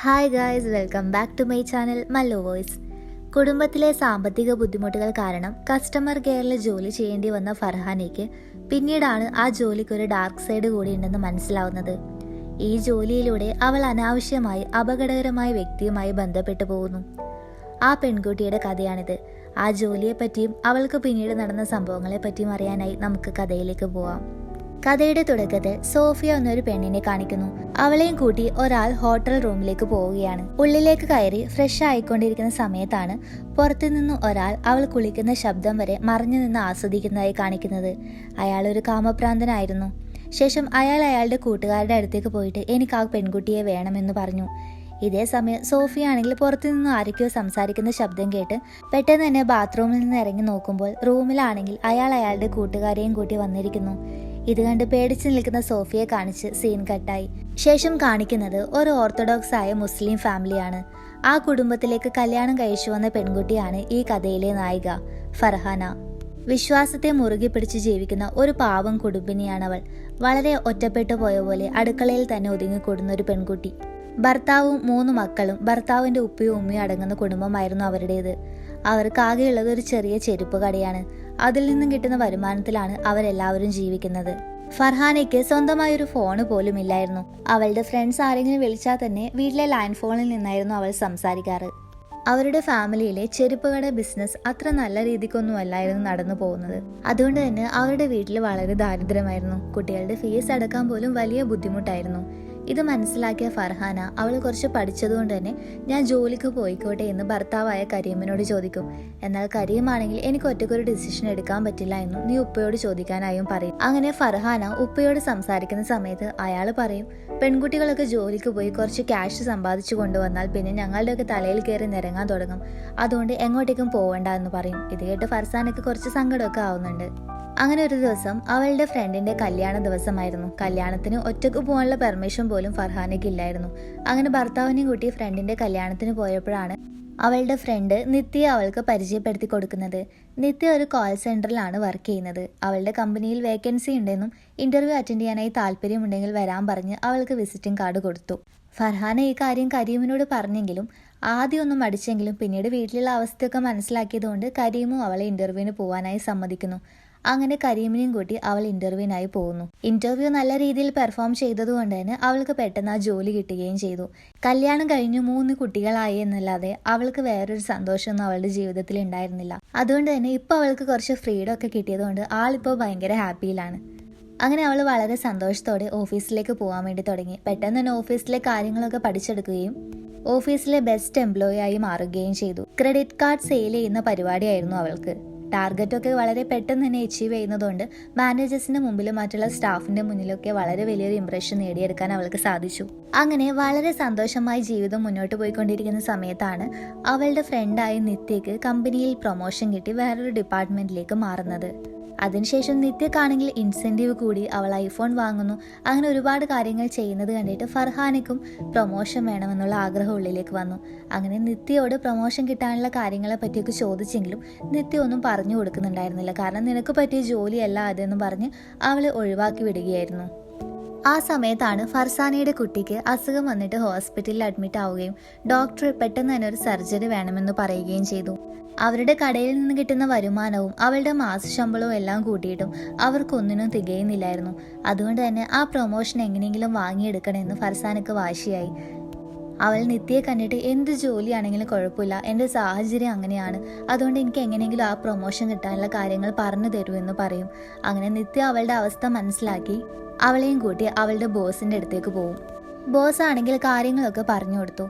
Hi guys welcome back to my channel Mallu voice കുടുംബത്തിലെ സാമ്പത്തിക ബുദ്ധിമുട്ടുകൾ കാരണം കസ്റ്റമർ കെയറിൽ ജോലി ചെയ്യേണ്ടി വന്ന ഫർഹാനയ്ക്ക് പിന്നീടാണ് ആ ജോലിക്ക് ഒരു ഡാർക്ക് സൈഡ് കൂടി ഉണ്ടെന്ന് മനസ്സിലാവുന്നത്. ഈ ജോലിയിലൂടെ അവൾ അനാവശ്യമായി അപകടകരമായ വ്യക്തിയുമായി ബന്ധപ്പെട്ടു പോകുന്നു. ആ പെൺകുട്ടിയുടെ കഥയാണിത്. ആ ജോലിയെപ്പറ്റിയും അവൾക്ക് പിന്നീട് നടന്ന സംഭവങ്ങളെപ്പറ്റിയും അറിയാനായി നമുക്ക് കഥയിലേക്ക് പോവാം. കഥയുടെ തുടക്കത്തിൽ സോഫിയ എന്നൊരു പെണ്ണിനെ കാണിക്കുന്നു. അവളെയും കൂട്ടി ഒരാൾ ഹോട്ടൽ റൂമിലേക്ക് പോവുകയാണ്. ഉള്ളിലേക്ക് കയറി ഫ്രഷ് ആയിക്കൊണ്ടിരിക്കുന്ന സമയത്താണ് പുറത്തുനിന്ന് ഒരാൾ അവൾ കുളിക്കുന്ന ശബ്ദം വരെ മറിഞ്ഞു നിന്ന് ആസ്വദിക്കുന്നതായി കാണിക്കുന്നത്. അയാൾ ഒരു കാമപ്രാന്തനായിരുന്നു ശേഷം അയാൾ അയാളുടെ കൂട്ടുകാരുടെ അടുത്തേക്ക് പോയിട്ട് എനിക്ക് ആ പെൺകുട്ടിയെ വേണമെന്ന് പറഞ്ഞു. ഇതേ സമയം സോഫിയ ആണെങ്കിൽ പുറത്തുനിന്ന് ആരൊക്കെയോ സംസാരിക്കുന്ന ശബ്ദം കേട്ട് പെട്ടെന്ന് തന്നെ ബാത്റൂമിൽ നിന്ന് ഇറങ്ങി നോക്കുമ്പോൾ റൂമിലാണെങ്കിൽ അയാൾ അയാളുടെ കൂട്ടുകാരെയും കൂട്ടി വന്നിരിക്കുന്നു. ഇത് കണ്ട് പേടിച്ചു നിൽക്കുന്ന സോഫിയെ കാണിച്ച് സീൻ കട്ടായി ശേഷം കാണിക്കുന്നത് ഒരു ഓർത്തഡോക്സ് ആയ മുസ്ലിം ഫാമിലിയാണ് ആ കുടുംബത്തിലേക്ക് കല്യാണം കഴിച്ചു വന്ന പെൺകുട്ടിയാണ് ഈ കഥയിലെ നായിക ഫർഹാന. വിശ്വാസത്തെ മുറുകെ പിടിച്ച് ജീവിക്കുന്ന ഒരു പാവം കുടുംബിനിയാണ് അവൾ. വളരെ ഒറ്റപ്പെട്ടു പോയ പോലെ അടുക്കളയിൽ തന്നെ ഒതുങ്ങിക്കൂടുന്ന ഒരു പെൺകുട്ടി. ഭർത്താവും മൂന്ന് മക്കളും ഭർത്താവിന്റെ ഉപ്പയും ഉമ്മയും അടങ്ങുന്ന കുടുംബമായിരുന്നു അവരുടേത്. അവർക്ക് ആകെയുള്ളത് ഒരു ചെറിയ ചെരുപ്പ് കടയാണ്. അതിൽ നിന്നും കിട്ടുന്ന വരുമാനത്തിലാണ് അവരെല്ലാവരും ജീവിക്കുന്നത്. ഫർഹാനയ്ക്ക് സ്വന്തമായ ഒരു ഫോണ് പോലും ഇല്ലായിരുന്നു. അവളുടെ ഫ്രണ്ട്സ് ആരെങ്കിലും വിളിച്ചാൽ തന്നെ വീട്ടിലെ ലാൻഡ് ഫോണിൽ നിന്നായിരുന്നു അവൾ സംസാരിക്കാറ്. അവരുടെ ഫാമിലിയിലെ ചെരുപ്പുകട ബിസിനസ് അത്ര നല്ല രീതിക്കൊന്നും അല്ലായിരുന്നു നടന്നു പോകുന്നത്. അതുകൊണ്ട് തന്നെ അവരുടെ വീട്ടിൽ വളരെ ദാരിദ്ര്യമായിരുന്നു. കുട്ടികളുടെ ഫീസ് അടക്കാൻ പോലും വലിയ ബുദ്ധിമുട്ടായിരുന്നു. ഇത് മനസ്സിലാക്കിയ ഫർഹാന അവൾ കുറച്ച് പഠിച്ചതുകൊണ്ട് തന്നെ ഞാൻ ജോലിക്ക് പോയിക്കോട്ടെ എന്ന് ഭർത്താവായ കരീമിനോട് ചോദിക്കും. എന്നാൽ കരീമാണെങ്കിൽ എനിക്ക് ഒറ്റക്കൊരു ഡിസിഷൻ എടുക്കാൻ പറ്റില്ല എന്നും നീ ഉപ്പയോട് ചോദിക്കാനായും പറയും. അങ്ങനെ ഫർഹാന ഉപ്പയോട് സംസാരിക്കുന്ന സമയത്ത് അയാൾ പറയും പെൺകുട്ടികളൊക്കെ ജോലിക്ക് പോയി കുറച്ച് ക്യാഷ് സമ്പാദിച്ചു കൊണ്ടുവന്നാൽ പിന്നെ ഞങ്ങളുടെയൊക്കെ തലയിൽ കയറി നിരങ്ങാൻ തുടങ്ങും. അതുകൊണ്ട് എങ്ങോട്ടേക്കും പോവണ്ട എന്ന് പറയും. ഇത് കേട്ട് ഫർസാനക്ക് കുറച്ച് സങ്കടമൊക്കെ ആവുന്നുണ്ട്. അങ്ങനെ ഒരു ദിവസം അവളുടെ ഫ്രണ്ടിന്റെ കല്യാണ ദിവസമായിരുന്നു. കല്യാണത്തിന് ഒറ്റയ്ക്ക് പോകാനുള്ള പെർമിഷൻ പോലും ഫർഹാനയ്ക്ക് ഇല്ലായിരുന്നു. അങ്ങനെ ഭർത്താവിനെയും കൂട്ടി ഫ്രണ്ടിന്റെ കല്യാണത്തിന് പോയപ്പോഴാണ് അവളുടെ ഫ്രണ്ട് നിത്യ അവൾക്ക് പരിചയപ്പെടുത്തി കൊടുക്കുന്നത്. നിത്യ ഒരു കോൾ സെന്ററിലാണ് വർക്ക് ചെയ്യുന്നത്. അവളുടെ കമ്പനിയിൽ വേക്കൻസി ഉണ്ടെന്നും ഇന്റർവ്യൂ അറ്റൻഡ് ചെയ്യാനായി താല്പര്യമുണ്ടെങ്കിൽ വരാൻ പറഞ്ഞ് അവൾക്ക് വിസിറ്റിംഗ് കാർഡ് കൊടുത്തു. ഫർഹാന ഈ കാര്യം കരീമിനോട് പറഞ്ഞെങ്കിലും ആദ്യം ഒന്നും മടിച്ചെങ്കിലും പിന്നീട് വീട്ടിലുള്ള അവസ്ഥയൊക്കെ മനസ്സിലാക്കിയതുകൊണ്ട് കരീമും അവളെ ഇന്റർവ്യൂവിന് പോകാനായി സമ്മതിക്കുന്നു. അങ്ങനെ കരീമിനെയും കൂട്ടി അവൾ ഇന്റർവ്യൂവിനായി പോകുന്നു. ഇന്റർവ്യൂ നല്ല രീതിയിൽ പെർഫോം ചെയ്തതുകൊണ്ട് തന്നെ അവൾക്ക് പെട്ടെന്ന് ആ ജോലി കിട്ടുകയും ചെയ്തു. കല്യാണം കഴിഞ്ഞു മൂന്ന് കുട്ടികളായി എന്നല്ലാതെ അവൾക്ക് വേറൊരു സന്തോഷമൊന്നും അവളുടെ ജീവിതത്തിൽ ഉണ്ടായിരുന്നില്ല. അതുകൊണ്ട് തന്നെ ഇപ്പൊ അവൾക്ക് കുറച്ച് ഫ്രീഡം ഒക്കെ കിട്ടിയതുകൊണ്ട് ആളിപ്പോൾ ഭയങ്കര ഹാപ്പിയിലാണ് അങ്ങനെ അവൾ വളരെ സന്തോഷത്തോടെ ഓഫീസിലേക്ക് പോകാൻ വേണ്ടി തുടങ്ങി. പെട്ടെന്ന് തന്നെ ഓഫീസിലെ കാര്യങ്ങളൊക്കെ പഠിച്ചെടുക്കുകയും ഓഫീസിലെ ബെസ്റ്റ് എംപ്ലോയി ആയി മാറുകയും ചെയ്തു. ക്രെഡിറ്റ് കാർഡ് സെയിൽ ചെയ്യുന്ന പരിപാടിയായിരുന്നു അവൾക്ക്. ടാർഗറ്റ് ഒക്കെ വളരെ പെട്ടെന്ന് തന്നെ അച്ചീവ് ചെയ്യുന്നതുകൊണ്ട് മാനേജേഴ്സിന്റെ മുമ്പിലും മറ്റുള്ള സ്റ്റാഫിന്റെ മുന്നിലൊക്കെ വളരെ വലിയൊരു ഇംപ്രഷൻ നേടിയെടുക്കാൻ അവൾക്ക് സാധിച്ചു. അങ്ങനെ വളരെ സന്തോഷമായി ജീവിതം മുന്നോട്ട് പോയിക്കൊണ്ടിരിക്കുന്ന സമയത്താണ് അവളുടെ ഫ്രണ്ടായ നിത്യക്ക് കമ്പനിയിൽ പ്രൊമോഷൻ കിട്ടി വേറൊരു ഡിപ്പാർട്ട്മെന്റിലേക്ക് മാറുന്നത്. അതിനുശേഷം നിത്യക്കാണെങ്കിൽ ഇൻസെന്റീവ് കൂടി അവൾ ഐഫോൺ വാങ്ങുന്നു. അങ്ങനെ ഒരുപാട് കാര്യങ്ങൾ ചെയ്യുന്നത് കണ്ടിട്ട് ഫർഹാനയ്ക്കും പ്രൊമോഷൻ വേണമെന്നുള്ള ആഗ്രഹം ഉള്ളിലേക്ക് വന്നു. അങ്ങനെ നിത്യയോട് പ്രൊമോഷൻ കിട്ടാനുള്ള കാര്യങ്ങളെ പറ്റിയൊക്കെ ചോദിച്ചെങ്കിലും നിത്യ ഒന്നും പറഞ്ഞു കൊടുക്കുന്നുണ്ടായിരുന്നില്ല. കാരണം നിനക്ക് പറ്റിയ ജോലിയല്ല അതെന്ന് പറഞ്ഞ് അവളെ ഒഴിവാക്കി വിടുകയായിരുന്നു. ആ സമയത്താണ് ഫർസാനയുടെ കുട്ടിക്ക് അസുഖം വന്നിട്ട് ഹോസ്പിറ്റലിൽ അഡ്മിറ്റ് ആവുകയും ഡോക്ടർ പെട്ടെന്ന് തന്നെ ഒരു സർജറി വേണമെന്ന് പറയുകയും ചെയ്തു. അവരുടെ കടയിൽ നിന്ന് കിട്ടുന്ന വരുമാനവും അവളുടെ മാസശമ്പളവും എല്ലാം കൂട്ടിയിട്ടും അവർക്കൊന്നിനും തികയുന്നില്ലായിരുന്നു. അതുകൊണ്ട് തന്നെ ആ പ്രൊമോഷൻ എങ്ങനെയെങ്കിലും വാങ്ങിയെടുക്കണമെന്ന് ഫർസാനക്ക് വാശിയായി. അവൾ നിത്യയെ കണ്ടിട്ട് എന്ത് ജോലിയാണെങ്കിലും കുഴപ്പമില്ല. എന്റെ സാഹചര്യം അങ്ങനെയാണ്. അതുകൊണ്ട് എനിക്ക് എങ്ങനെയെങ്കിലും ആ പ്രൊമോഷൻ കിട്ടാനുള്ള കാര്യങ്ങൾ പറഞ്ഞു തരൂ എന്ന് പറയും. അങ്ങനെ നിത്യ അവളുടെ അവസ്ഥ മനസ്സിലാക്കി അവളെയും കൂട്ടി അവളുടെ ബോസിന്റെ അടുത്തേക്ക് പോകും ബോസ് ആണെങ്കിൽ കാര്യങ്ങളൊക്കെ പറഞ്ഞു കൊടുത്തു.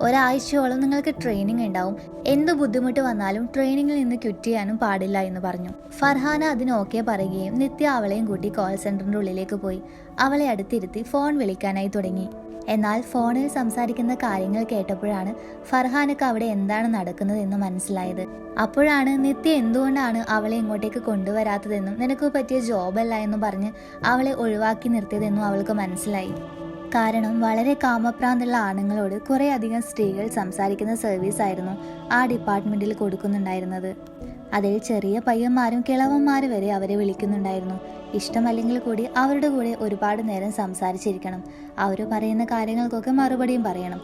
ഒരാഴ്ചയോളം നിങ്ങൾക്ക് ട്രെയിനിങ് ഉണ്ടാവും. എന്ത് ബുദ്ധിമുട്ട് വന്നാലും ട്രെയിനിങ്ങിൽ നിന്ന് ക്വിറ്റ് ചെയ്യാനും പാടില്ല എന്ന് പറഞ്ഞു. ഫർഹാന അതിന് ഓക്കെ പറയുകയും നിത്യ അവളെയും കൂട്ടി കോൾ സെന്ററിന്റെ ഉള്ളിലേക്ക് പോയി. അവളെ അടുത്തിരുത്തി ഫോൺ വിളിക്കാനായി തുടങ്ങി. എന്നാൽ ഫോണിൽ സംസാരിക്കുന്ന കാര്യങ്ങൾ കേട്ടപ്പോഴാണ് ഫർഹാനക്ക് അവിടെ എന്താണ് നടക്കുന്നതെന്ന് മനസ്സിലായത്. അപ്പോഴാണ് നിത്യ എന്തുകൊണ്ടാണ് അവളെ ഇങ്ങോട്ടേക്ക് കൊണ്ടുവരാത്തതെന്നും നിനക്ക് പറ്റിയ ജോബല്ല എന്നും പറഞ്ഞ് അവളെ ഒഴിവാക്കി നിർത്തിയതെന്നും അവൾക്ക് മനസ്സിലായി. കാരണം വളരെ കാമപ്രാന്തുള്ള ആണുങ്ങളോട് കുറേ അധികം സ്ത്രീകൾ സംസാരിക്കുന്ന സർവീസ് ആയിരുന്നു ആ ഡിപ്പാർട്ട്മെന്റിൽ കൊടുക്കുന്നുണ്ടായിരുന്നത്. അതിൽ ചെറിയ പയ്യന്മാരും കിളവന്മാരും വരെ അവരെ വിളിക്കുന്നുണ്ടായിരുന്നു. ഇഷ്ടമല്ലെങ്കിൽ കൂടി അവരുടെ കൂടെ ഒരുപാട് നേരം സംസാരിച്ചിരിക്കണം. അവർ പറയുന്ന കാര്യങ്ങൾക്കൊക്കെ മറുപടിയും പറയണം.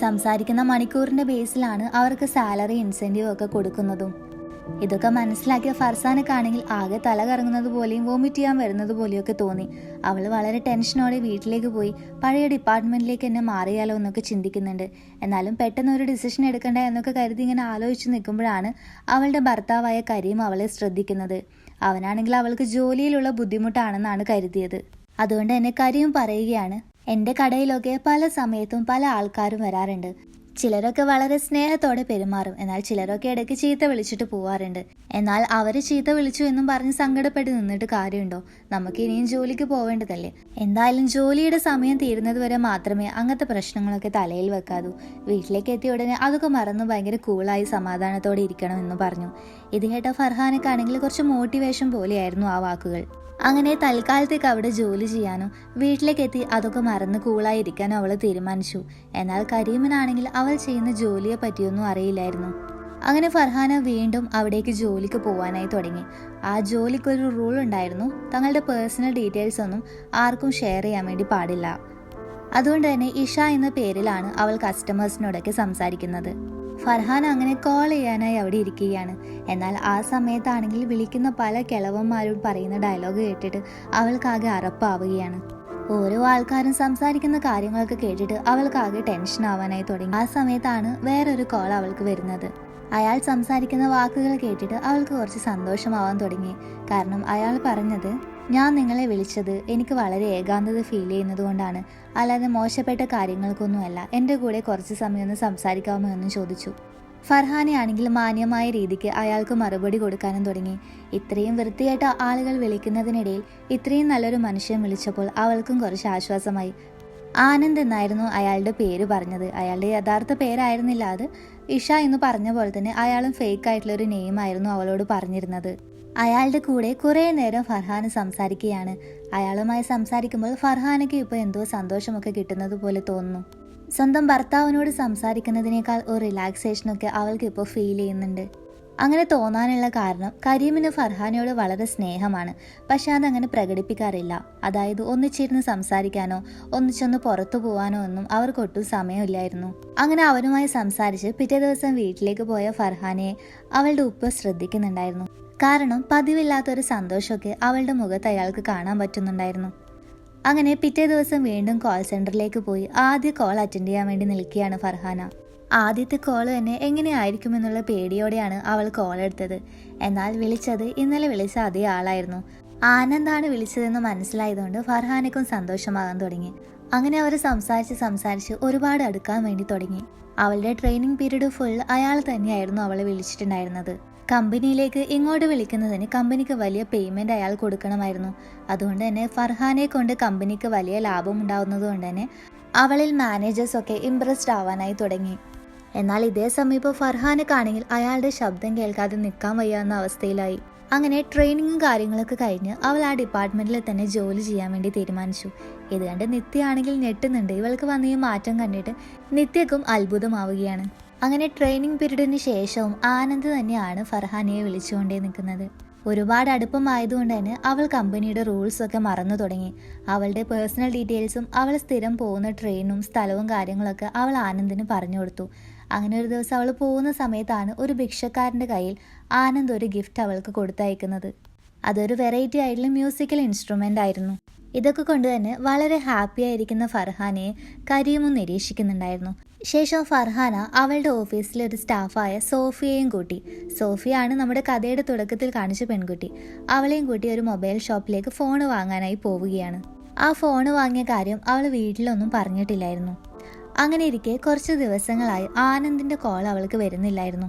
സംസാരിക്കുന്ന മണിക്കൂറിന്റെ ബേസിലാണ് അവർക്ക് സാലറി ഇൻസെന്റീവ് ഒക്കെ കൊടുക്കുന്നതും. ഇതൊക്കെ മനസ്സിലാക്കിയ ഫർസാനക്കാണെങ്കിൽ ആകെ തല കറങ്ങുന്നത് പോലെയും വോമിറ്റ് ചെയ്യാൻ വരുന്നത് പോലെയൊക്കെ തോന്നി. അവൾ വളരെ ടെൻഷനോടെ വീട്ടിലേക്ക് പോയി. പഴയ ഡിപ്പാർട്ട്മെന്റിലേക്ക് എന്നെ മാറിയാലോ എന്നൊക്കെ ചിന്തിക്കുന്നുണ്ട്. എന്നാലും പെട്ടെന്ന് ഒരു ഡിസിഷൻ എടുക്കണ്ട എന്നൊക്കെ കരുതി ഇങ്ങനെ ആലോചിച്ച് നിൽക്കുമ്പോഴാണ് അവളുടെ ഭർത്താവായ കരീം അവളെ ശ്രദ്ധിക്കുന്നത്. അവനാണെങ്കിൽ അവൾക്ക് ജോലിയിലുള്ള ബുദ്ധിമുട്ടാണെന്നാണ് കരുതിയത്. അതുകൊണ്ട് എന്നെ കരിയും പറയുകയാണ്. എന്റെ കടയിലൊക്കെ പല സമയത്തും പല ആൾക്കാരും വരാറുണ്ട്. ചിലരൊക്കെ വളരെ സ്നേഹത്തോടെ പെരുമാറും. എന്നാൽ ചിലരൊക്കെ ഇടയ്ക്ക് ചീത്ത വിളിച്ചിട്ട് പോവാറുണ്ട്. എന്നാൽ അവർ ചീത്ത വിളിച്ചു എന്നും പറഞ്ഞ് സങ്കടപ്പെട്ട് നിന്നിട്ട് കാര്യമുണ്ടോ? നമുക്ക് ഇനിയും ജോലിക്ക് പോവേണ്ടതല്ലേ? എന്തായാലും ജോലിയുടെ സമയം തീരുന്നത് വരെ മാത്രമേ അങ്ങനത്തെ പ്രശ്നങ്ങളൊക്കെ തലയിൽ വെക്കാതൂ. വീട്ടിലേക്ക് എത്തിയ ഉടനെ അതൊക്കെ മറന്നു ഭയങ്കര കൂളായി സമാധാനത്തോടെ ഇരിക്കണം എന്ന് പറഞ്ഞു. ഇത് കേട്ട ഫർഹാനക്കാണെങ്കിൽ കുറച്ച് മോട്ടിവേഷൻ പോലെയായിരുന്നു ആ വാക്കുകൾ. അങ്ങനെ തൽക്കാലത്തേക്ക് അവിടെ ജോലി ചെയ്യാനും വീട്ടിലേക്ക് എത്തി അതൊക്കെ മറന്ന് കൂളായിരിക്കാനും അവൾ തീരുമാനിച്ചു. എന്നാൽ കരീമിനാണെങ്കിൽ അവൾ ചെയ്യുന്ന ജോലിയെ പറ്റിയൊന്നും അറിയില്ലായിരുന്നു. അങ്ങനെ ഫർഹാന വീണ്ടും അവിടേക്ക് ജോലിക്ക് പോകാനായി തുടങ്ങി. ആ ജോലിക്കൊരു റൂൾ ഉണ്ടായിരുന്നു. തങ്ങളുടെ പേഴ്സണൽ ഡീറ്റെയിൽസ് ഒന്നും ആർക്കും ഷെയർ ചെയ്യാൻ വേണ്ടി പാടില്ല. അതുകൊണ്ട് തന്നെ ഇഷ എന്ന പേരിലാണ് അവൾ കസ്റ്റമേഴ്സിനോടൊക്കെ സംസാരിക്കുന്നത്. ഫർഹാൻ അങ്ങനെ കോൾ ചെയ്യാനായി അവിടെ ഇരിക്കുകയാണ്. എന്നാൽ ആ സമയത്താണെങ്കിൽ വിളിക്കുന്ന പല കിളവന്മാരും പറയുന്ന ഡയലോഗ് കേട്ടിട്ട് അവൾക്കാകെ അറപ്പാവുകയാണ്. ഓരോ ആൾക്കാരും സംസാരിക്കുന്ന കാര്യങ്ങളൊക്കെ കേട്ടിട്ട് അവൾക്കാകെ ടെൻഷൻ ആവാനായി തുടങ്ങി. ആ സമയത്താണ് വേറൊരു കോൾ അവൾക്ക് വരുന്നത്. അയാൾ സംസാരിക്കുന്ന വാക്കുകൾ കേട്ടിട്ട് അവൾക്ക് കുറച്ച് സന്തോഷമാവാൻ തുടങ്ങി. കാരണം അയാൾ പറഞ്ഞത് ഞാൻ നിങ്ങളെ വിളിച്ചത് എനിക്ക് വളരെ ഏകാന്തത ഫീൽ ചെയ്യുന്നത് കൊണ്ടാണ്. അല്ലാതെ മോശപ്പെട്ട കാര്യങ്ങൾക്കൊന്നുമല്ല. എന്റെ കൂടെ കുറച്ച് സമയം ഒന്ന് സംസാരിക്കാമോ എന്ന് ചോദിച്ചു. ഫർഹാനെ ആണെങ്കിൽ മാന്യമായ രീതിക്ക് അയാൾക്ക് മറുപടി കൊടുക്കാനും തുടങ്ങി. ഇത്രയും വൃത്തിയായിട്ട് ആളുകൾ വിളിക്കുന്നതിനിടയിൽ ഇത്രയും നല്ലൊരു മനുഷ്യൻ വിളിച്ചപ്പോൾ അവൾക്കും കുറച്ച് ആശ്വാസമായി. ആനന്ദ് എന്നായിരുന്നു അയാളുടെ പേര് പറഞ്ഞത്. അയാളുടെ യഥാർത്ഥ പേരായിരുന്നില്ല അത്. ഇഷ എന്ന് പറഞ്ഞ പോലെ തന്നെ അയാളും ഫേക്ക് ആയിട്ടുള്ള ഒരു നെയിം ആയിരുന്നു അവളോട് പറഞ്ഞിരുന്നത്. അയാളുടെ കൂടെ കുറേ നേരം ഫർഹാൻ സംസാരിക്കുകയാണ്. അയാളുമായി സംസാരിക്കുമ്പോൾ ഫർഹാനയ്ക്ക് ഇപ്പോൾ എന്തോ സന്തോഷമൊക്കെ കിട്ടുന്നത് പോലെ തോന്നുന്നു. സ്വന്തം ഭർത്താവിനോട് സംസാരിക്കുന്നതിനേക്കാൾ ഒരു റിലാക്സേഷനൊക്കെ അവൾക്ക് ഇപ്പോൾ ഫീൽ ചെയ്യുന്നുണ്ട്. അങ്ങനെ തോന്നാനുള്ള കാരണം കരീമിന് ഫർഹാനയോട് വളരെ സ്നേഹമാണ്. പക്ഷെ അതങ്ങനെ പ്രകടിപ്പിക്കാറില്ല. അതായത് ഒന്നിച്ചിരുന്ന് സംസാരിക്കാനോ ഒന്നിച്ചൊന്ന് പുറത്തു പോകാനോ ഒന്നും അവർക്കൊട്ടും സമയമില്ലായിരുന്നു. അങ്ങനെ അവനുമായി സംസാരിച്ച് പിറ്റേ ദിവസം വീട്ടിലേക്ക് പോയ ഫർഹാനെ അവളുടെ ഉപ്പ് ശ്രദ്ധിക്കുന്നുണ്ടായിരുന്നു. കാരണം പതിവില്ലാത്തൊരു സന്തോഷമൊക്കെ അവളുടെ മുഖത്ത് അയാൾക്ക് കാണാൻ പറ്റുന്നുണ്ടായിരുന്നു. അങ്ങനെ പിറ്റേ ദിവസം വീണ്ടും കോൾ സെന്ററിലേക്ക് പോയി ആദ്യ കോൾ അറ്റൻഡ് ചെയ്യാൻ വേണ്ടി നിൽക്കുകയാണ് ഫർഹാന. ആദ്യത്തെ കോൾ തന്നെ എങ്ങനെയായിരിക്കുമെന്നുള്ള പേടിയോടെയാണ് അവൾ കോൾ എടുത്തത്. എന്നാൽ വിളിച്ചത് ഇന്നലെ വിളിച്ച അതേ ആളായിരുന്നു. ആനന്ദാണ് വിളിച്ചതെന്ന് മനസ്സിലായതുകൊണ്ട് ഫർഹാനയ്ക്കും സന്തോഷമാകാൻ തുടങ്ങി. അങ്ങനെ അവർ സംസാരിച്ച് സംസാരിച്ച് ഒരുപാട് അടുക്കാൻ വേണ്ടി തുടങ്ങി. അവളുടെ ട്രെയിനിങ് പീരീഡ് ഫുൾ അയാൾ തന്നെയായിരുന്നു അവളെ വിളിച്ചിട്ടുണ്ടായിരുന്നത്. കമ്പനിയിലേക്ക് ഇങ്ങോട്ട് വിളിക്കുന്നതിന് കമ്പനിക്ക് വലിയ പേയ്മെന്റ് അയാൾ കൊടുക്കണമായിരുന്നു. അതുകൊണ്ട് തന്നെ ഫർഹാനെ കൊണ്ട് കമ്പനിക്ക് വലിയ ലാഭം ഉണ്ടാവുന്നത് കൊണ്ട് തന്നെ അവളിൽ മാനേജേഴ്സ് ഒക്കെ ഇംപ്രസ്ഡ് ആവാനായി തുടങ്ങി. എന്നാൽ ഇതേ സമയം ഫർഹാനെ ഫർഹാനക്കാണെങ്കിൽ അയാളുടെ ശബ്ദം കേൾക്കാതെ നിൽക്കാൻ വയ്യാവുന്ന അവസ്ഥയിലായി. അങ്ങനെ ട്രെയിനിങ്ങും കാര്യങ്ങളൊക്കെ കഴിഞ്ഞ് അവൾ ആ ഡിപ്പാർട്ട്മെന്റിൽ തന്നെ ജോലി ചെയ്യാൻ വേണ്ടി തീരുമാനിച്ചു. ഇത് കണ്ട് നിത്യയാണെങ്കിൽ ഞെട്ടുന്നുണ്ട്. ഇവൾക്ക് വന്ന ഈ മാറ്റം കണ്ടിട്ട് നിത്യക്കും അത്ഭുതമാവുകയാണ്. അങ്ങനെ ട്രെയിനിങ് പീരീഡിന് ശേഷവും ആനന്ദ് തന്നെയാണ് ഫർഹാനയെ വിളിച്ചുകൊണ്ടേ നിൽക്കുന്നത്. ഒരുപാട് അടുപ്പമായതുകൊണ്ട് തന്നെ അവൾ കമ്പനിയുടെ റൂൾസ് ഒക്കെ മറന്നു തുടങ്ങി. അവളുടെ പേഴ്സണൽ ഡീറ്റെയിൽസും അവൾ സ്ഥിരം പോകുന്ന ട്രെയിനും സ്ഥലവും കാര്യങ്ങളൊക്കെ അവൾ ആനന്ദിന് പറഞ്ഞു കൊടുത്തു. അങ്ങനെ ഒരു ദിവസം അവൾ പോകുന്ന സമയത്താണ് ഒരു ഭിക്ഷക്കാരന്റെ കയ്യിൽ ആനന്ദ് ഒരു ഗിഫ്റ്റ് അവൾക്ക് കൊടുത്തയക്കുന്നത്. അതൊരു വെറൈറ്റി ആയിട്ടുള്ള മ്യൂസിക്കൽ ഇൻസ്ട്രുമെന്റ് ആയിരുന്നു. ഇതൊക്കെ കൊണ്ട് തന്നെ വളരെ ഹാപ്പി ആയിരിക്കുന്ന ഫർഹാനയെ കരീമും നിരീക്ഷിക്കുന്നുണ്ടായിരുന്നു. ശേഷം ഫർഹാന അവളുടെ ഓഫീസിലെ ഒരു സ്റ്റാഫായ സോഫിയയും കൂട്ടി. സോഫിയാണ് നമ്മുടെ കഥയുടെ തുടക്കത്തിൽ കാണിച്ച പെൺകുട്ടി. അവളെയും കൂട്ടി ഒരു മൊബൈൽ ഷോപ്പിലേക്ക് ഫോൺ വാങ്ങാനായി പോവുകയാണ്. ആ ഫോൺ വാങ്ങിയ കാര്യം അവൾ വീട്ടിലൊന്നും പറഞ്ഞിട്ടില്ലായിരുന്നു. അങ്ങനെ ഇരിക്കെ കുറച്ച് ദിവസങ്ങളായി ആനന്ദിന്റെ കോൾ അവൾക്ക് വരുന്നില്ലായിരുന്നു.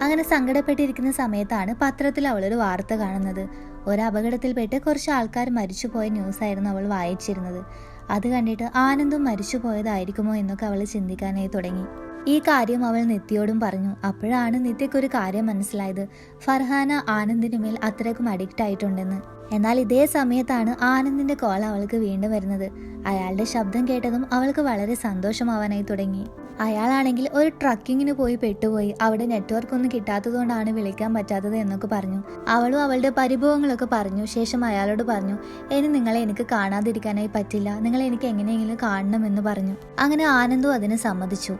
അങ്ങനെ സങ്കടപ്പെട്ടിരിക്കുന്ന സമയത്താണ് പത്രത്തിൽ അവളൊരു വാർത്ത കാണുന്നത്. ഒരു അപകടത്തിൽപ്പെട്ട് കുറച്ച് ആൾക്കാർ മരിച്ചുപോയ ന്യൂസായിരുന്നു അവൾ വായിച്ചിരുന്നത്. അത് കണ്ടിട്ട് ആനന്ദും മരിച്ചു പോയതായിരിക്കുമോ എന്നൊക്കെ അവൾ ചിന്തിക്കാനായി തുടങ്ങി. ഈ കാര്യം അവൾ നിത്യയോടും പറഞ്ഞു. അപ്പോഴാണ് നിത്യക്കൊരു കാര്യം മനസ്സിലായത്. ഫർഹാന ആനന്ദിന് മേൽ അത്രക്കും അഡിക്റ്റ് ആയിട്ടുണ്ടെന്ന്. എന്നാൽ ഇതേ സമയത്താണ് ആനന്ദിന്റെ കോൾ അവൾക്ക് വീണ്ടും വരുന്നത്. അയാളുടെ ശബ്ദം കേട്ടതും അവൾക്ക് വളരെ സന്തോഷമാവാനായി തുടങ്ങി. അയാളാണെങ്കിൽ ഒരു ട്രക്കിങ്ങിന് പോയി പെട്ടുപോയി. അവിടെ നെറ്റ്വർക്ക് ഒന്നും കിട്ടാത്തതുകൊണ്ടാണ് വിളിക്കാൻ പറ്റാത്തത് എന്നൊക്കെ പറഞ്ഞു. അവളും അവളുടെ പരിഭവങ്ങളൊക്കെ പറഞ്ഞു. ശേഷം അയാളോട് പറഞ്ഞു ഇനി നിങ്ങളെ എനിക്ക് കാണാതിരിക്കാനായി പറ്റില്ല. നിങ്ങൾ എനിക്ക് എങ്ങനെയെങ്കിലും കാണണമെന്ന് പറഞ്ഞു. അങ്ങനെ ആനന്ദും അതിന് സമ്മതിച്ചു.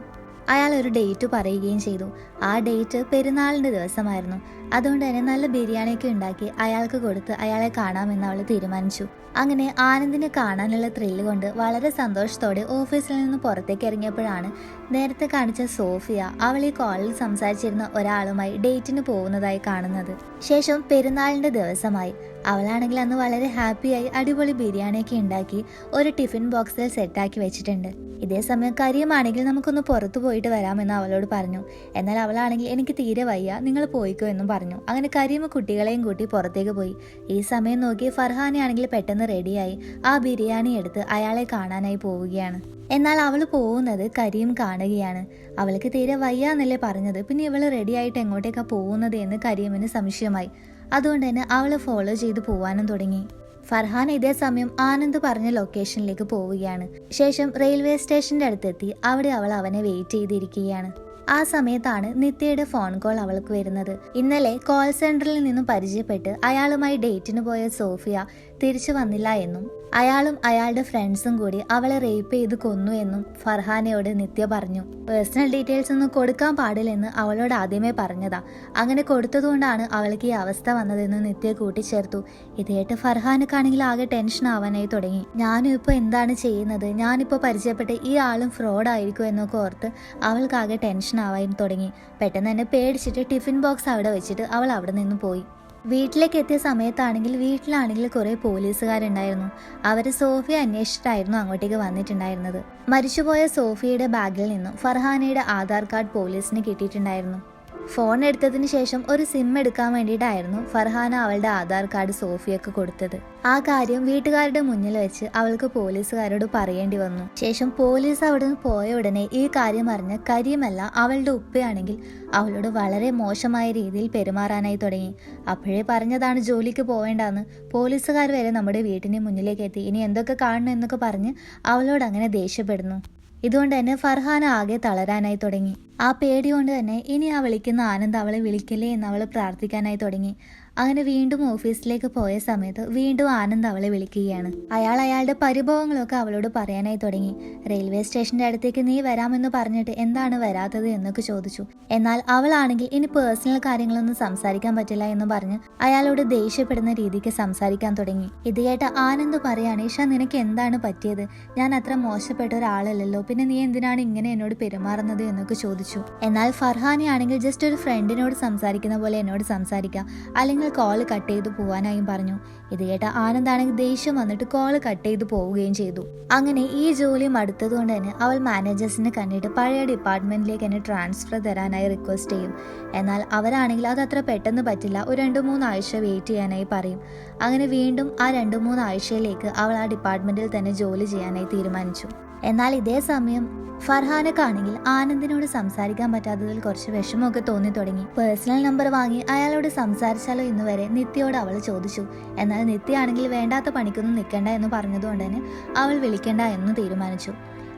അയാൾ ഒരു ഡേറ്റ് പറയുകയും ചെയ്തു. ആ ഡേറ്റ് പെരുന്നാളിന്റെ ദിവസമായിരുന്നു. അതുകൊണ്ട് തന്നെ നല്ല ബിരിയാണിയൊക്കെ ഉണ്ടാക്കി അയാൾക്ക് കൊടുത്ത് അയാളെ കാണാമെന്ന് അവൾ തീരുമാനിച്ചു. അങ്ങനെ ആനന്ദിനെ കാണാനുള്ള ത്രില്ല് കൊണ്ട് വളരെ സന്തോഷത്തോടെ ഓഫീസിൽ നിന്ന് പുറത്തേക്ക് ഇറങ്ങിയപ്പോഴാണ് നേരത്തെ കാണിച്ച സോഫിയ അവൾ ഈ കോളിൽ സംസാരിച്ചിരുന്ന ഒരാളുമായി ഡേറ്റിന് പോകുന്നതായി കാണുന്നത്. ശേഷം പെരുന്നാളിന്റെ ദിവസമായി. അവളാണെങ്കിൽ അന്ന് വളരെ ഹാപ്പിയായി അടിപൊളി ബിരിയാണിയൊക്കെ ഉണ്ടാക്കി ഒരു ടിഫിൻ ബോക്സിൽ സെറ്റാക്കി വെച്ചിട്ടുണ്ട്. ഇതേ സമയം കരിയമാണെങ്കിൽ നമുക്കൊന്ന് പുറത്തു പോയിട്ട് വരാമെന്ന് അവളോട് പറഞ്ഞു. എന്നാൽ അവളാണെങ്കിൽ എനിക്ക് തീരെ വയ്യ നിങ്ങൾ പോയിക്കോ എന്നും പറഞ്ഞു. അങ്ങനെ കരിയമ്മ കുട്ടികളെയും കൂട്ടി പുറത്തേക്ക് പോയി. ഈ സമയം നോക്കി ഫർഹാനെ ആണെങ്കിൽ പെട്ടെന്ന് റെഡിയായി. ആ ബിരിയാണി എടുത്ത് അയാളെ കാണാനായി പോവുകയാണ്. എന്നാൽ അവൾ പോകുന്നത് കരിയും കാണുകയാണ്. അവൾക്ക് തീരെ വയ്യ എന്നല്ലേ പറഞ്ഞത്. പിന്നെ ഇവൾ റെഡിയായിട്ട് എങ്ങോട്ടേക്കാ പോകുന്നത് എന്ന് കരിയമ്മന് സംശയമായി. അതുകൊണ്ട് തന്നെ അവളെ ഫോളോ ചെയ്ത് പോവാനും തുടങ്ങി. ഫർഹാൻ ഇതേ സമയം ആനന്ദ് പറഞ്ഞ ലൊക്കേഷനിലേക്ക് പോവുകയാണ്. ശേഷം റെയിൽവേ സ്റ്റേഷന്റെ അടുത്തെത്തി അവിടെ അവൾ അവനെ വെയിറ്റ് ചെയ്തിരിക്കുകയാണ്. ആ സമയത്താണ് നിത്യയുടെ ഫോൺ കോൾ അവൾക്ക് വരുന്നത്. ഇന്നലെ കോൾ സെന്ററിൽ നിന്നും പരിചയപ്പെട്ട് അയാളുമായി ഡേറ്റിന് പോയ സോഫിയ തിരിച്ചു വന്നില്ല എന്നും അയാളും അയാളുടെ ഫ്രണ്ട്സും കൂടി അവളെ റേപ്പ് ചെയ്ത് കൊന്നു എന്നും ഫർഹാനയോട് നിത്യ പറഞ്ഞു. പേഴ്സണൽ ഡീറ്റെയിൽസ് ഒന്നും കൊടുക്കാൻ പാടില്ലെന്ന് അവളോട് ആദ്യമേ പറഞ്ഞതാ. അങ്ങനെ കൊടുത്തതുകൊണ്ടാണ് അവൾക്ക് ഈ അവസ്ഥ വന്നതെന്ന് നിത്യ കൂട്ടിച്ചേർത്തു. ഇത് കേട്ട് ഫർഹാനക്കാണെങ്കിൽ ആകെ ടെൻഷൻ ആവാനായി തുടങ്ങി. ഞാനും ഇപ്പോൾ എന്താണ് ചെയ്യുന്നത്? ഞാനിപ്പോൾ പരിചയപ്പെട്ട് ഈ ആളും ഫ്രോഡ് ആയിരിക്കും എന്നൊക്കെ ഓർത്ത് അവൾക്കാകെ ടെൻഷൻ ആവാൻ തുടങ്ങി. പെട്ടെന്ന് തന്നെ പേടിച്ചിട്ട് ടിഫിൻ ബോക്സ് അവിടെ വെച്ചിട്ട് അവൾ അവിടെ നിന്ന് പോയി. വീട്ടിലേക്ക് എത്തിയ സമയത്താണെങ്കിൽ വീട്ടിലാണെങ്കിൽ കുറെ പോലീസുകാരുണ്ടായിരുന്നു. അവർ സോഫിയ അന്വേഷിച്ചിട്ടായിരുന്നു അങ്ങോട്ടേക്ക് വന്നിട്ടുണ്ടായിരുന്നത്. മരിച്ചുപോയ സോഫിയയുടെ ബാഗിൽ നിന്നും ഫർഹാനയുടെ ആധാർ കാർഡ് പോലീസിന് കിട്ടിയിട്ടുണ്ടായിരുന്നു. ഫോൺ എടുത്തതിന് ശേഷം ഒരു സിം എടുക്കാൻ വേണ്ടിയിട്ടായിരുന്നു ഫർഹാന അവളുടെ ആധാർ കാർഡ് സോഫിയക്ക് കൊടുത്തത്. ആ കാര്യം വീട്ടുകാരുടെ മുന്നിൽ വെച്ച് അവൾക്ക് പോലീസുകാരോട് പറയേണ്ടി വന്നു. ശേഷം പോലീസ് അവിടെ നിന്ന് പോയ ഉടനെ ഈ കാര്യം അറിഞ്ഞ കരിയമല്ല അവളുടെ ഉപ്പയാണെങ്കിൽ അവളോട് വളരെ മോശമായ രീതിയിൽ പെരുമാറാനായി തുടങ്ങി. അപ്പോഴേ പറഞ്ഞതാണ് ജോലിക്ക് പോവേണ്ടെന്ന്. പോലീസുകാർ വരെ നമ്മുടെ വീട്ടിന് മുന്നിലേക്ക് എത്തി. ഇനി എന്തൊക്കെ കാണണം എന്നൊക്കെ പറഞ്ഞ് അവളോട് അങ്ങനെ ദേഷ്യപ്പെടുന്നു. ഇതുകൊണ്ട് തന്നെ ഫർഹാന ആകെ തളരാനായി തുടങ്ങി. ആ പേടി കൊണ്ട് തന്നെ ഇനി ആ വിളിക്കുന്ന ആനന്ദ് അവളെ വിളിക്കില്ലേ എന്ന് അവൾ പ്രാർത്ഥിക്കാനായി തുടങ്ങി. അങ്ങനെ വീണ്ടും ഓഫീസിലേക്ക് പോയ സമയത്ത് വീണ്ടും ആനന്ദ് അവളെ വിളിക്കുകയാണ്. അയാൾ അയാളുടെ പരിഭവങ്ങളൊക്കെ അവളോട് പറയാനായി തുടങ്ങി. റെയിൽവേ സ്റ്റേഷന്റെ അടുത്തേക്ക് നീ വരാമെന്ന് പറഞ്ഞിട്ട് എന്താണ് വരാത്തത്? എന്നൊക്കെ ചോദിച്ചു. എന്നാൽ അവളാണെങ്കിൽ ഇനി പേഴ്സണൽ കാര്യങ്ങളൊന്നും സംസാരിക്കാൻ പറ്റില്ല എന്ന് പറഞ്ഞ് അയാളോട് ദേഷ്യപ്പെടുന്ന രീതിക്ക് സംസാരിക്കാൻ തുടങ്ങി. ഇത് കേട്ട ആനന്ദ് പറയാണ് ഇഷ നിനക്ക് എന്താണ് പറ്റിയത്? ഞാൻ അത്ര മോശപ്പെട്ട ഒരാളല്ലല്ലോ. പിന്നെ നീ എന്തിനാണ് ഇങ്ങനെ എന്നോട് പെരുമാറുന്നത്? എന്നൊക്കെ ചോദിച്ചു. എന്നാൽ ഫർഹാനി ആണെങ്കിൽ ജസ്റ്റ് ഒരു ഫ്രണ്ടിനോട് സംസാരിക്കുന്ന പോലെ എന്നോട് സംസാരിക്കാം. അല്ലെങ്കിൽ കോൾ കട്ട് ചെയ്തു പോവാനായും പറഞ്ഞു. ഇത് കേട്ട ആനന്ദാണെങ്കിൽ ദേഷ്യം വന്നിട്ട് കോൾ കട്ട് ചെയ്തു പോവുകയും ചെയ്തു. അങ്ങനെ ഈ ജോലി മടുത്തത് കൊണ്ട് തന്നെ അവൾ മാനേജേഴ്സിനെ കണ്ടിട്ട് പഴയ ഡിപ്പാർട്ട്മെന്റിലേക്ക് എന്നെ ട്രാൻസ്ഫർ തരാനായി റിക്വസ്റ്റ് ചെയ്യും. എന്നാൽ അവരാണെങ്കിൽ അത് അത്ര പെട്ടെന്ന് പറ്റില്ല. ഒരു രണ്ട് മൂന്ന് ആഴ്ച വെയിറ്റ് ചെയ്യാനായി പറയും. അങ്ങനെ വീണ്ടും ആ രണ്ട് മൂന്ന് ആഴ്ചയിലേക്ക് അവൾ ആ ഡിപ്പാർട്ട്മെന്റിൽ തന്നെ ജോലി ചെയ്യാനായി തീരുമാനിച്ചു. എന്നാൽ ഇതേ സമയം ഫർഹാനക്കാണെങ്കിൽ ആനന്ദിനോട് സംസാരിക്കാൻ പറ്റാത്തതിൽ കുറച്ച് വിഷമമൊക്കെ തോന്നി തുടങ്ങി. പേഴ്സണൽ നമ്പർ വാങ്ങി അയാളോട് സംസാരിച്ചാലോ എന്ന് വരെ നിത്യയോട് അവൾ ചോദിച്ചു. എന്നാൽ നിത്യയാണെങ്കിൽ വേണ്ടാത്ത പണിക്കൊന്നും നിൽക്കണ്ട എന്ന് പറഞ്ഞതുകൊണ്ട് തന്നെ അവൾ വിളിക്കണ്ട എന്ന് തീരുമാനിച്ചു.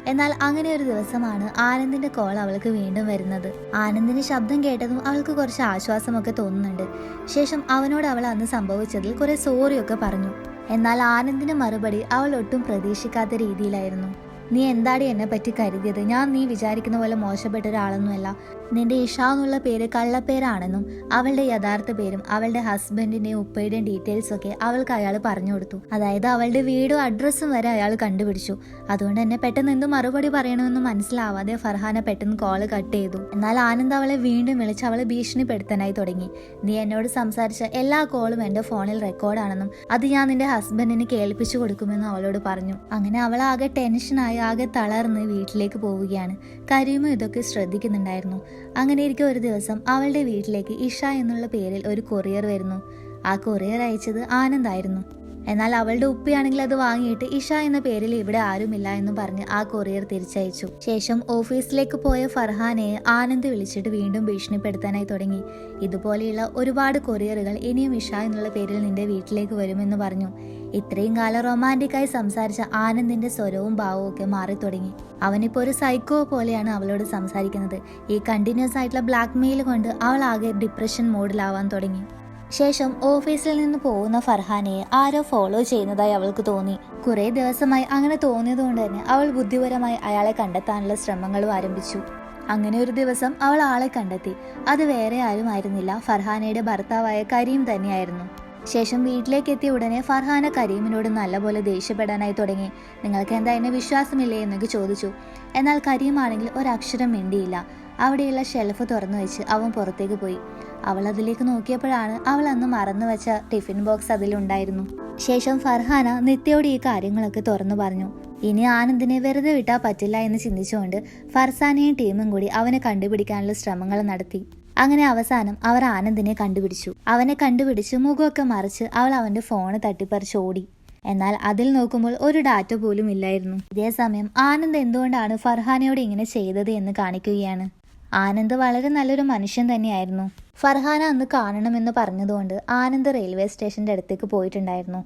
എന്നാൽ അങ്ങനെ ഒരു ദിവസമാണ് ആനന്ദിന്റെ കോൾ അവൾക്ക് വീണ്ടും വരുന്നത്. ആനന്ദിന്റെ ശബ്ദം കേട്ടതും അവൾക്ക് കുറച്ച് ആശ്വാസമൊക്കെ തോന്നുന്നുണ്ട്. ശേഷം അവനോട് അവൾ അന്ന് സംഭവിച്ചതിൽ കുറെ സോറിയൊക്കെ പറഞ്ഞു. എന്നാൽ ആനന്ദിന്റെ മറുപടി അവൾ ഒട്ടും പ്രതീക്ഷിക്കാത്ത രീതിയിലായിരുന്നു. നീ എന്താടി എന്നെ പറ്റി കരുതിയത്? ഞാൻ നീ വിചാരിക്കുന്ന പോലെ മോശപ്പെട്ട ഒരാളൊന്നുമല്ല. നിന്റെ ഇഷ എന്നുള്ള പേര് കള്ളപ്പേരാണെന്നും അവളുടെ യഥാർത്ഥ പേരും അവളുടെ ഹസ്ബൻഡിന്റെയും ഉപ്പയുടെയും ഡീറ്റെയിൽസ് ഒക്കെ അവൾക്ക് അയാൾ പറഞ്ഞു കൊടുത്തു. അതായത് അവളുടെ വീടും അഡ്രസ്സും വരെ അയാൾ കണ്ടുപിടിച്ചു. അതുകൊണ്ട് തന്നെ പെട്ടെന്ന് എന്ത് മറുപടി പറയണമെന്ന് മനസ്സിലാവാതെ ഫർഹാന പെട്ടെന്ന് കോൾ കട്ട് ചെയ്തു. എന്നാൽ ആനന്ദ് അവളെ വീണ്ടും വിളിച്ച് അവളെ ഭീഷണിപ്പെടുത്താനായി തുടങ്ങി. നീ എന്നോട് സംസാരിച്ച എല്ലാ കോളും എന്റെ ഫോണിൽ റെക്കോർഡാണെന്നും അത് ഞാൻ നിന്റെ ഹസ്ബൻഡിന് കേൾപ്പിച്ചു കൊടുക്കുമെന്നും അവളോട് പറഞ്ഞു. അങ്ങനെ അവൾ ആകെ ടെൻഷനായി ആകെ തളർന്ന് വീട്ടിലേക്ക് പോവുകയാണ്. കരീമ ഇതൊക്കെ ശ്രദ്ധിക്കുന്നുണ്ടായിരുന്നു. അങ്ങനെ ഇരിക്കും ഒരു ദിവസം അവളുടെ വീട്ടിലേക്ക് ഇഷ എന്നുള്ള പേരിൽ ഒരു കൊറിയർ വരുന്നു. ആ കൊറിയർ അയച്ചത് ആനന്ദായിരുന്നു എന്നാൽ അവളുടെ ഉപ്പിയാണെങ്കിൽ അത് വാങ്ങിയിട്ട് ഇഷ എന്ന പേരിൽ ഇവിടെ ആരുമില്ല എന്ന് പറഞ്ഞ് ആ കൊറിയർ തിരിച്ചയച്ചു. ശേഷം ഓഫീസിലേക്ക് പോയ ഫർഹാനെ ആനന്ദ് വിളിച്ചിട്ട് വീണ്ടും ഭീഷണിപ്പെടുത്താനായി തുടങ്ങി. ഇതുപോലെയുള്ള ഒരുപാട് കൊറിയറുകൾ ഇനിയും ഇഷ എന്നുള്ള പേരിൽ നിന്റെ വീട്ടിലേക്ക് വരുമെന്ന് പറഞ്ഞു. ഇത്രയും കാലം റൊമാന്റിക്കായി സംസാരിച്ച ആനന്ദിന്റെ സ്വരവും ഭാവവും ഒക്കെ മാറി തുടങ്ങി. അവനിപ്പോ ഒരു സൈക്കോ പോലെയാണ് അവളോട് സംസാരിക്കുന്നത്. ഈ കണ്ടിന്യൂസ് ആയിട്ടുള്ള ബ്ലാക്ക് മെയിൽ കൊണ്ട് അവൾ ആകെ ഡിപ്രഷൻ മോഡിലാവാൻ തുടങ്ങി. ശേഷം ഓഫീസിൽ നിന്ന് പോകുന്ന ഫർഹാനയെ ആരോ ഫോളോ ചെയ്യുന്നതായി അവൾക്ക് തോന്നി. കുറെ ദിവസമായി അങ്ങനെ തോന്നിയതുകൊണ്ട് തന്നെ അവൾ ബുദ്ധിപരമായി അയാളെ കണ്ടെത്താനുള്ള ശ്രമങ്ങളും ആരംഭിച്ചു. അങ്ങനെ ഒരു ദിവസം അവൾ ആളെ കണ്ടെത്തി. അത് വേറെ ആരും ആയിരുന്നില്ല ഫർഹാനയുടെ ഭർത്താവായ കരീം തന്നെയായിരുന്നു. ശേഷം വീട്ടിലേക്ക് എത്തിയ ഉടനെ ഫർഹാന കരീമിനോട് നല്ലപോലെ ദേഷ്യപ്പെടാനായി തുടങ്ങി. നിങ്ങൾക്ക് എന്താ എന്നെ വിശ്വാസമില്ലേ? എന്നൊക്കെ ചോദിച്ചു. എന്നാൽ കരീം ആണെങ്കിൽ ഒരക്ഷരം മിണ്ടിയില്ല. അവിടെയുള്ള ഷെൽഫ് തുറന്നു വെച്ച് അവൻ പുറത്തേക്ക് പോയി. അവൾ അതിലേക്ക് നോക്കിയപ്പോഴാണ് അവൾ അന്ന് മറന്നു വെച്ച ടിഫിൻ ബോക്സ് അതിലുണ്ടായിരുന്നു. ശേഷം ഫർഹാന നിത്യയോട് ഈ കാര്യങ്ങളൊക്കെ തുറന്നു പറഞ്ഞു. ഇനി ആനന്ദിനെ വെറുതെ വിട്ടാൽ പറ്റില്ല എന്ന് ചിന്തിച്ചുകൊണ്ട് ഫർസാനയും ടീമും കൂടി അവനെ കണ്ടുപിടിക്കാനുള്ള ശ്രമങ്ങൾ നടത്തി. അങ്ങനെ അവസാനം അവർ ആനന്ദിനെ കണ്ടുപിടിച്ചു. അവനെ കണ്ടുപിടിച്ച് മുഖമൊക്കെ മറിച്ച് അവൾ അവന്റെ ഫോണ് തട്ടിപ്പറിച്ച് ഓടി. എന്നാൽ അതിൽ നോക്കുമ്പോൾ ഒരു ഡാറ്റ പോലും ഇല്ലായിരുന്നു. ഇതേസമയം ആനന്ദ് എന്തുകൊണ്ടാണ് ഫർഹാനയോട് ഇങ്ങനെ ചെയ്തത് എന്ന് കാണിക്കുകയാണ്. ആനന്ദ് വളരെ നല്ലൊരു മനുഷ്യൻ തന്നെയായിരുന്നു. ഫർഹാന അന്ന് കാണണമെന്ന് പറഞ്ഞതുകൊണ്ട് ആനന്ദ് റെയിൽവേ സ്റ്റേഷന്റെ അടുത്തേക്ക് പോയിട്ടുണ്ടായിരുന്നു.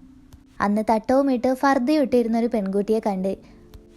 അന്ന് തട്ടവും ഇട്ട് ഫർദയിട്ടിരുന്ന ഒരു പെൺകുട്ടിയെ കണ്ട്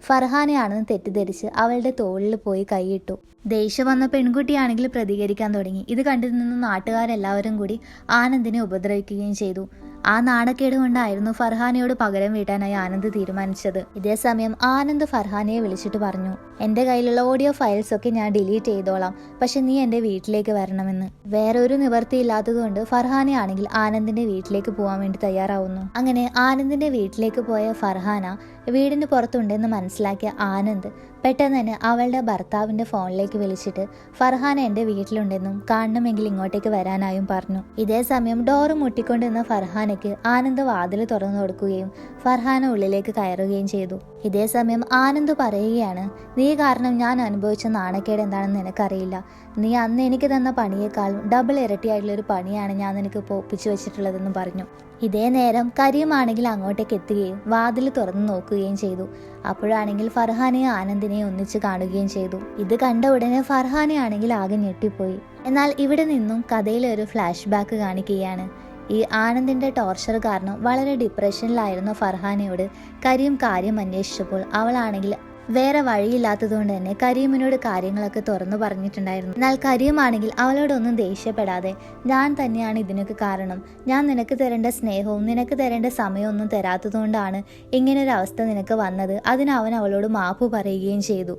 ഫർഹാനയാണെന്ന് തെറ്റിദ്ധരിച്ച് അവളുടെ തോളിൽ പോയി കൈയിട്ടു. ദേഷ്യം വന്ന പെൺകുട്ടിയാണെങ്കിൽ പ്രതികരിക്കാൻ തുടങ്ങി. ഇത് കണ്ടിരുന്ന നാട്ടുകാരെല്ലാവരും കൂടി ആനന്ദിനെ ഉപദ്രവിക്കുകയും ചെയ്തു. ആ നാണക്കേട് കൊണ്ടായിരുന്നു ഫർഹാനയോട് പകരം വീട്ടാനായി ആനന്ദ് തീരുമാനിച്ചത്. ഇതേസമയം ആനന്ദ് ഫർഹാനയെ വിളിച്ചിട്ട് പറഞ്ഞു. എന്റെ കയ്യിലുള്ള ഓഡിയോ ഫയൽസൊക്കെ ഞാൻ ഡിലീറ്റ് ചെയ്തോളാം. പക്ഷെ നീ എന്റെ വീട്ടിലേക്ക് വരണമെന്ന്. വേറെ ഒരു നിവർത്തിയില്ലാത്തതുകൊണ്ട് ഫർഹാനയാണെങ്കിൽ ആനന്ദിന്റെ വീട്ടിലേക്ക് പോകാൻ വേണ്ടി തയ്യാറാവുന്നു. അങ്ങനെ ആനന്ദിന്റെ വീട്ടിലേക്ക് പോയ ഫർഹാന വീടിന് പുറത്തുണ്ടെന്ന് മനസ്സിലാക്കിയ ആനന്ദ് പെട്ടെന്ന് തന്നെ അവളുടെ ഭർത്താവിന്റെ ഫോണിലേക്ക് വിളിച്ചിട്ട് ഫർഹാന എന്റെ വീട്ടിലുണ്ടെന്നും കാണണമെങ്കിൽ ഇങ്ങോട്ടേക്ക് വരാനായും പറഞ്ഞു. ഇതേ സമയം ഡോറ് മുട്ടിക്കൊണ്ടിരുന്ന ഫർഹാനയ്ക്ക് ആനന്ദ് വാതിൽ തുറന്നു കൊടുക്കുകയും ഫർഹാന ഉള്ളിലേക്ക് കയറുകയും ചെയ്തു. ഇതേ സമയം ആനന്ദ് പറയുകയാണ് നീ കാരണം ഞാൻ അനുഭവിച്ച നാണക്കേട് എന്താണെന്ന് നിനക്കറിയില്ല. നീ അന്ന് എനിക്ക് തന്ന പണിയേക്കാളും ഡബിൾ ഇരട്ടിയായിട്ടുള്ള ഒരു പണിയാണ് ഞാൻ നിനക്ക് ഒപ്പിച്ചു വെച്ചിട്ടുള്ളതെന്ന് പറഞ്ഞു. ഇതേ നേരം കരീമാണെങ്കിൽ അങ്ങോട്ടേക്ക് എത്തുകയും വാതിൽ തുറന്നു നോക്കുകയും ചെയ്തു. അപ്പോഴാണെങ്കിൽ ഫർഹാനെയും ആനന്ദിനെയും ഒന്നിച്ച് കാണുകയും ചെയ്തു. ഇത് കണ്ട ഉടനെ ഫർഹാനയാണെങ്കിൽ ആകെ ഞെട്ടിപ്പോയി. എന്നാൽ ഇവിടെ നിന്നും കഥയിലെ ഒരു ഫ്ലാഷ് ബാക്ക് കാണിക്കുകയാണ്. ഈ ആനന്ദിന്റെ ടോർച്ചർ കാരണം വളരെ ഡിപ്രഷനിലായിരുന്ന ഫർഹാനയോട്. കരീം കാര്യം അന്വേഷിച്ചപ്പോൾ അവളാണെങ്കിൽ വേറെ വഴിയില്ലാത്തതുകൊണ്ട് തന്നെ കരീമിനോട് കാര്യങ്ങളൊക്കെ തുറന്നു പറഞ്ഞിട്ടുണ്ടായിരുന്നു. എന്നാൽ കരീമാണെങ്കിൽ അവളോടൊന്നും ദേഷ്യപ്പെടാതെ ഞാൻ തന്നെയാണ് ഇതിനൊക്കെ കാരണം. ഞാൻ നിനക്ക് തരേണ്ട സ്നേഹവും നിനക്ക് തരേണ്ട സമയമൊന്നും തരാത്തതുകൊണ്ടാണ് ഇങ്ങനൊരവസ്ഥ നിനക്ക് വന്നത്. അതിന് അവൻ അവളോട് മാപ്പ് പറയുകയും ചെയ്തു.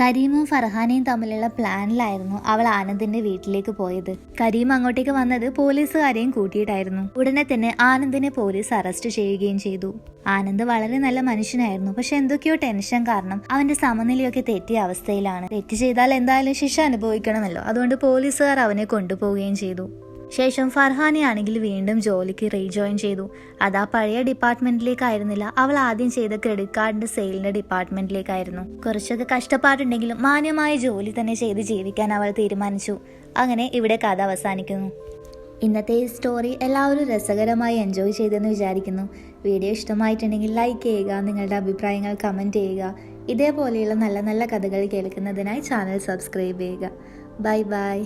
കരീമും ഫർഹാനയും തമ്മിലുള്ള പ്ലാനിലായിരുന്നു അവൾ ആനന്ദിന്റെ വീട്ടിലേക്ക് പോയത്. കരീം അങ്ങോട്ടേക്ക് വന്നത് പോലീസുകാരെയും കൂട്ടിയിട്ടായിരുന്നു. ഉടനെ തന്നെ ആനന്ദിനെ പോലീസ് അറസ്റ്റ് ചെയ്യുകയും ചെയ്തു. ആനന്ദ് വളരെ നല്ല മനുഷ്യനായിരുന്നു. പക്ഷെ എന്തൊക്കെയോ ടെൻഷൻ കാരണം അവന്റെ സമനിലയൊക്കെ തെറ്റിയ അവസ്ഥയിലാണ്. തെറ്റ് ചെയ്താൽ എന്തായാലും ശിക്ഷ അനുഭവിക്കണമല്ലോ. അതുകൊണ്ട് പോലീസുകാർ അവനെ കൊണ്ടുപോവുകയും ചെയ്തു. ശേഷം ഫർഹാനയാണെങ്കിൽ വീണ്ടും ജോലിക്ക് റീജോയിൻ ചെയ്തു. അത് ആ പഴയ ഡിപ്പാർട്ട്മെന്റിലേക്കായിരുന്നില്ല അവൾ ആദ്യം ചെയ്ത ക്രെഡിറ്റ് കാർഡിന്റെ സെയിലിന്റെ ഡിപ്പാർട്ട്മെന്റിലേക്കായിരുന്നു കുറച്ചൊക്കെ കഷ്ടപ്പാടുണ്ടെങ്കിലും മാന്യമായ ജോലി തന്നെ ചെയ്ത് ജീവിക്കാൻ അവൾ തീരുമാനിച്ചു. അങ്ങനെ ഇവിടെ കഥ അവസാനിക്കുന്നു. ഇന്നത്തെ ഈ സ്റ്റോറി എല്ലാവരും രസകരമായി എൻജോയ് ചെയ്തെന്ന് വിചാരിക്കുന്നു. വീഡിയോ ഇഷ്ടമായിട്ടുണ്ടെങ്കിൽ ലൈക്ക് ചെയ്യുക നിങ്ങളുടെ അഭിപ്രായങ്ങൾ കമന്റ് ചെയ്യുക. ഇതേപോലെയുള്ള നല്ല നല്ല കഥകൾ കേൾക്കുന്നതിനായി ചാനൽ സബ്സ്ക്രൈബ് ചെയ്യുക. Bye bye